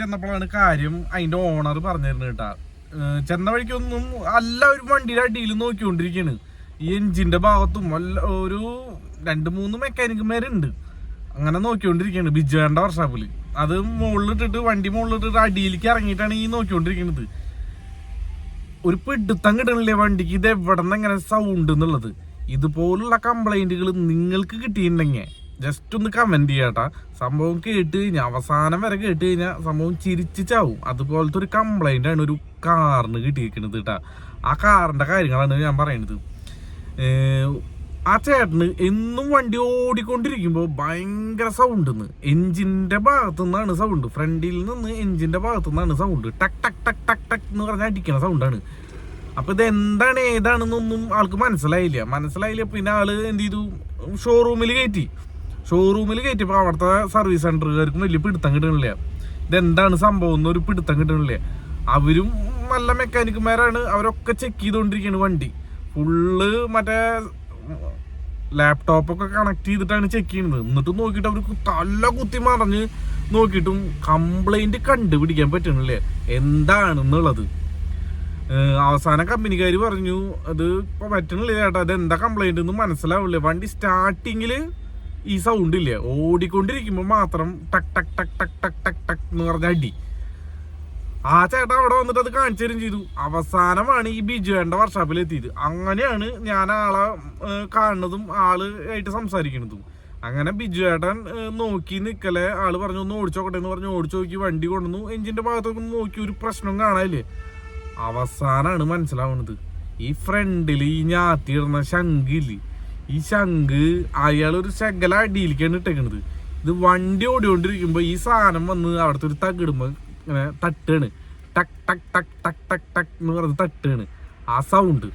ചെന്നപ്പോഴാണ് കാര്യം അതിന്റെ ഓണർ പറഞ്ഞിരുന്നു കേട്ടാ. ചെന്ന വഴിക്കൊന്നും ഒരു വണ്ടിയുടെ അടിയിൽ നോക്കിക്കൊണ്ടിരിക്കുകയാണ് ഈ എഞ്ചിന്റെ ഭാഗത്തും ഒരു രണ്ട് മൂന്ന് മെക്കാനിക്കുമാരുണ്ട് അങ്ങനെ നോക്കിക്കൊണ്ടിരിക്കുകയാണ് ബിജുവേണ്ട വർഷാപ്പിൽ അത് മുകളിലിട്ടിട്ട് വണ്ടി മുകളിലിട്ടിട്ട് അടിയിലേക്ക് ഇറങ്ങിയിട്ടാണ് ഈ നോക്കിക്കൊണ്ടിരിക്കുന്നത് ഒരു പിടുത്തം കിട്ടണില്ലേ വണ്ടിക്ക്? ഇത് എവിടെ നിന്ന് എങ്ങനെ സൗണ്ട് എന്നുള്ളത്? ഇതുപോലുള്ള കംപ്ലൈന്റുകൾ നിങ്ങൾക്ക് കിട്ടിയിട്ടുണ്ടെങ്കിൽ ജസ്റ്റ് ഒന്ന് കമന്റ് ചെയ്യാട്ടാ. സംഭവം കേട്ട് കഴിഞ്ഞാൽ അവസാനം വരെ കേട്ട് കഴിഞ്ഞാൽ സംഭവം ചിരിച്ച് ചാവും. അതുപോലത്തെ ഒരു കംപ്ലൈന്റ് ആണ് ഒരു കാറിന് കിട്ടിയിരിക്കുന്നത് കേട്ടാ. ആ കാറിന്റെ കാര്യങ്ങളാണ് ഞാൻ പറയുന്നത് ആ ചേട്ടന് എന്നും വണ്ടി ഓടിക്കൊണ്ടിരിക്കുമ്പോൾ ഭയങ്കര സൗണ്ട് എഞ്ചിന്റെ ഭാഗത്തു നിന്നാണ് സൗണ്ട് ഫ്രണ്ടിൽ നിന്ന് എഞ്ചിന്റെ ഭാഗത്തു നിന്നാണ് സൗണ്ട് ടക് ടക് ടക് ടക് ടക്ക് എന്ന് പറഞ്ഞാൽ അടിക്കുന്ന സൗണ്ടാണ് അപ്പോൾ ഇത് എന്താണ് ഏതാണെന്നൊന്നും ആൾക്ക് മനസ്സിലായില്ല. മനസ്സിലായില്ല പിന്നെ ആൾ എന്ത് ചെയ്തു? ഷോറൂമിൽ കയറ്റി ഷോറൂമിൽ കയറ്റിയപ്പോൾ അവിടുത്തെ സർവീസ് സെന്ററുകാർക്കും വലിയ പിടുത്തം കിട്ടണില്ല. ഇതെന്താണ് സംഭവം എന്നൊരു പിടുത്തം കിട്ടണില്ല. അവരും നല്ല മെക്കാനിക്കുമാരാണ് അവരൊക്കെ ചെക്ക് ചെയ്തുകൊണ്ടിരിക്കുകയാണ് വണ്ടി. ഫുള്ള് മറ്റേ ലാപ്ടോപ്പൊക്കെ കണക്ട് ചെയ്തിട്ടാണ് ചെക്ക് ചെയ്യുന്നത്. എന്നിട്ട് നോക്കിയിട്ട് അവർ തല കുത്തി മറിഞ്ഞ് നോക്കിയിട്ടും കംപ്ലൈന്റ് കണ്ടുപിടിക്കാൻ പറ്റണില്ലേ. എന്താണെന്നുള്ളത്. അവസാന കമ്പനിക്കാർ പറഞ്ഞു അത് ഇപ്പോൾ പറ്റണില്ല ചേട്ടാ. അത് എന്താ കംപ്ലൈന്റ് എന്ന് മനസ്സിലാവില്ല വണ്ടി സ്റ്റാർട്ടിങ്ങിൽ ഈ സൗണ്ട് ഇല്ലേ? ഓടിക്കൊണ്ടിരിക്കുമ്പോൾ മാത്രം ടക് ടക് ടക് ടക് ടക് ടക് ടക് എന്ന് പറഞ്ഞ അടി. ആ ചേട്ടൻ അവിടെ വന്നിട്ട് അത് കാണിച്ചു തരും ചെയ്തു. അവസാനമാണ് ഈ ബിജുവേണ്ട വർഷാപ്പിൽ എത്തിയത്. അങ്ങനെയാണ് ഞാൻ ആളെ കാണുന്നതും ആൾ ആയിട്ട് സംസാരിക്കുന്നതും. അങ്ങനെ ബിജു ഏട്ടൻ നോക്കി നിക്കലെ. ആൾ പറഞ്ഞു ഒന്ന് ഓടിച്ചോക്കട്ടെ എന്ന് പറഞ്ഞു. ഓടിച്ചു നോക്കി വണ്ടി കൊണ്ടുവന്നു. എഞ്ചിന്റെ ഭാഗത്തൊക്കെ നോക്കി ഒരു പ്രശ്നം കാണാനില്ലേ? അവസാനാണ് മനസ്സിലാവുന്നത്. ഈ ഫ്രണ്ടിൽ ഈ ഞാത്തിയിടുന്ന ശങ്കിൽ ഈ ശംഖ് അയാൾ ഒരു ശകല അടിയിലേക്കാണ് ഇട്ടേക്കണത്. ഇത് വണ്ടി ഓടിക്കൊണ്ടിരിക്കുമ്പോ ഈ സാധനം വന്ന് അവിടുത്തെ ഒരു തകിടുമ്പോ ഇങ്ങനെ തട്ടാണ്. ടക് ടക് ടക് ടക് ടക് ടക് എന്ന് പറഞ്ഞ് തട്ടാണ്. ആ സൗണ്ട്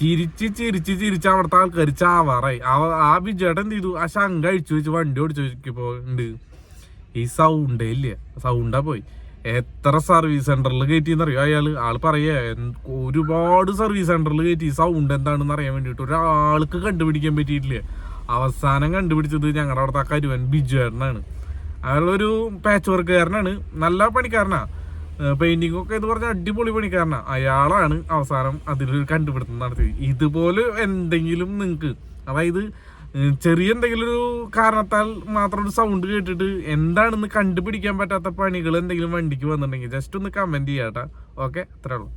ചിരിച്ച് ചിരിച്ച് ചിരിച്ച് അവിടുത്തെ ആൾക്കാർ ചാവാറായി. ആ- ബിജേട്ടൻ എന്ത് ചെയ്തു? ആ ശങ്ക അഴിച്ചു വെച്ച് വണ്ടി ഓടിച്ചു വെച്ചപ്പോ ഉണ്ട്. ഈ സൗണ്ടേ ഇല്ല. സൗണ്ടാ പോയി. എത്ര സർവീസ് സെന്ററിൽ കയറ്റിന്ന് അറിയോ അയാൾ ആൾ പറയാ ഒരുപാട് സർവീസ് സെന്ററിൽ കയറ്റി. സൗണ്ട് എന്താണെന്ന് അറിയാൻ വേണ്ടിയിട്ട് ഒരാൾക്ക് കണ്ടുപിടിക്കാൻ പറ്റിയിട്ടില്ല? അവസാനം കണ്ടുപിടിച്ചത് ഞങ്ങളുടെ അവിടുത്തെ കരുവൻ ബിജുവേട്ടനാണ് അയാളൊരു പാച്ച് വർക്കുകാരനാണ് നല്ല പണിക്കാരനാ. പെയിന്റിംഗ് ഒക്കെ എന്ന് പറഞ്ഞാൽ അടിപൊളി പണിക്കാരനാ. അയാളാണ് അവസാനം അതിലൊരു കണ്ടുപിടുത്തം നടത്തിയത്. ഇതുപോലെ എന്തെങ്കിലും നിങ്ങൾക്ക് അതായത് ചെറിയ എന്തെങ്കിലും ഒരു കാരണത്താൽ മാത്രം ഒരു സൗണ്ട് കേട്ടിട്ട് എന്താണെന്ന് കണ്ടുപിടിക്കാൻ പറ്റാത്ത പണികൾ എന്തെങ്കിലും വണ്ടിക്ക് വന്നിട്ടുണ്ടെങ്കിൽ ജസ്റ്റ് ഒന്ന് കമന്റ് ചെയ്യാട്ടാ. ഓക്കെ അത്രേ ഉള്ളൂ.